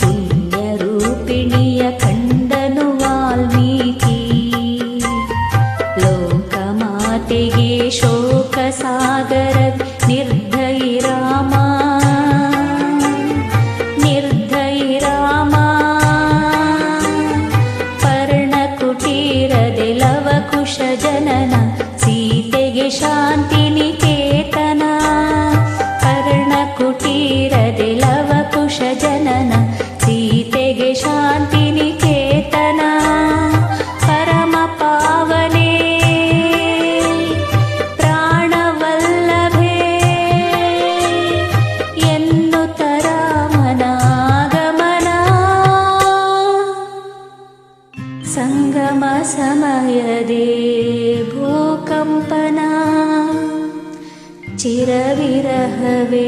ಕುಂಡ ರೂಪಿಣಿಯ ಕಂಡನು ವಾಲ್ಮೀಚೀ ಲೋಕ ಶೋಕಸಾಗರ ನಿರ್ಧೈ ರಾಮಾ. ನಿರ್ಧೈ ರಾಮಾ. ಪರ್ಣ ಕುಠೀರದೆ ಲವಕುಶ ಜನನ, ಸೀತೆಗೆ ಶಾಂತಿನಿಕೇತನಾ. सीते शान्तन परमपावने प्राणवल्ले एमनागमना सङ्गम भूकम्पना चिरविरहवे